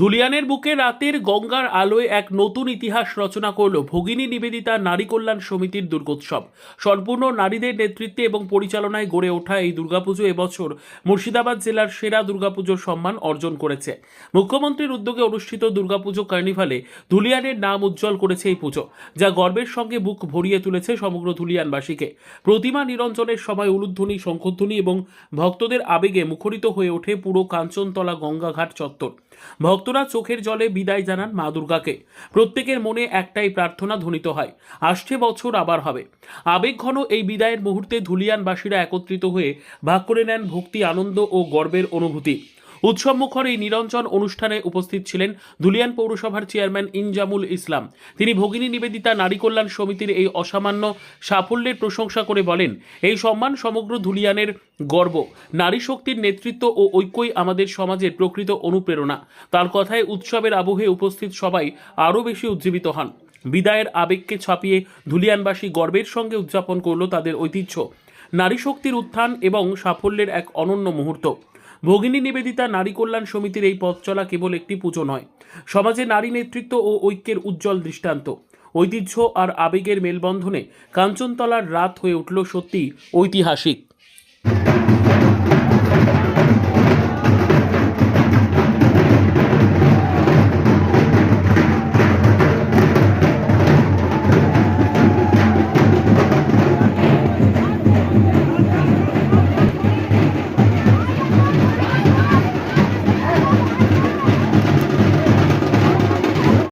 ধুলিয়ানের বুকে রাতের গঙ্গার আলোয় এক নতুন ইতিহাস রচনা করল ভগিনী নিবেদিতা নারী কল্যাণ সমিতির দুর্গোৎসব। সম্পূর্ণ নারীদের নেতৃত্বে এবং পরিচালনায় গড়ে ওঠা এই দুর্গাপুজো এবছর মুর্শিদাবাদ জেলার সেরা দুর্গাপুজোর সম্মান অর্জন করেছে। মুখ্যমন্ত্রীর উদ্যোগে অনুষ্ঠিত দুর্গাপুজো কার্নিভালে ধুলিয়ানের নাম উজ্জ্বল করেছে এই পুজো, যা গর্বের সঙ্গে বুক ভরিয়ে তুলেছে সমগ্র ধুলিয়ানবাসীকে। প্রতিমা নিরঞ্জনের সময় উলুধ্বনি, শঙ্খধ্বনি এবং ভক্তদের আবেগে মুখরিত হয়ে ওঠে পুরো কাঞ্চনতলা গঙ্গাঘাট চত্বর। ভক্তরা চোখের জলে বিদায় জানান মা দুর্গাকে। প্রত্যেকের মনে একটাই প্রার্থনা ধ্বনিত হয়, আসছে বছর আবার হবে। আবেগঘন এই বিদায়ের মুহূর্তে ধুলিয়ানবাসীরা একত্রিত হয়ে ভাগ করে নেন ভক্তি, আনন্দ ও গর্বের অনুভূতি। উৎসবমুখর এই নিরঞ্জন অনুষ্ঠানে উপস্থিত ছিলেন ধুলিয়ান পৌরসভার চেয়ারম্যান ইনজামুল ইসলাম। তিনি ভগিনী নিবেদিতা নারী কল্যাণ সমিতির এই অসামান্য সাফল্যের প্রশংসা করে বলেন, এই সম্মান সমগ্র ধুলিয়ানের গর্ব। নারী শক্তির নেতৃত্ব ও ঐক্যই আমাদের সমাজের প্রকৃত অনুপ্রেরণা। তার কথায় উৎসবের আবহে উপস্থিত সবাই আরও বেশি উজ্জীবিত হন। বিদায়ের আবেগকে ছাপিয়ে ধুলিয়ানবাসী গর্বের সঙ্গে উদযাপন করল তাদের ঐতিহ্য। নারী শক্তির উত্থান এবং সাফল্যের এক অনন্য মুহূর্ত। ভগিনী নিবেদিতা নারী কল্যাণ সমিতির এই পথ চলা কেবল একটি পুজো নয়। সমাজে নারী নেতৃত্ব ও ঐক্যের উজ্জ্বল দৃষ্টান্ত। ঐতিহ্য আর আবেগের মেলবন্ধনে কাঞ্চনতলার রাত হয়ে উঠল সত্যি ঐতিহাসিক।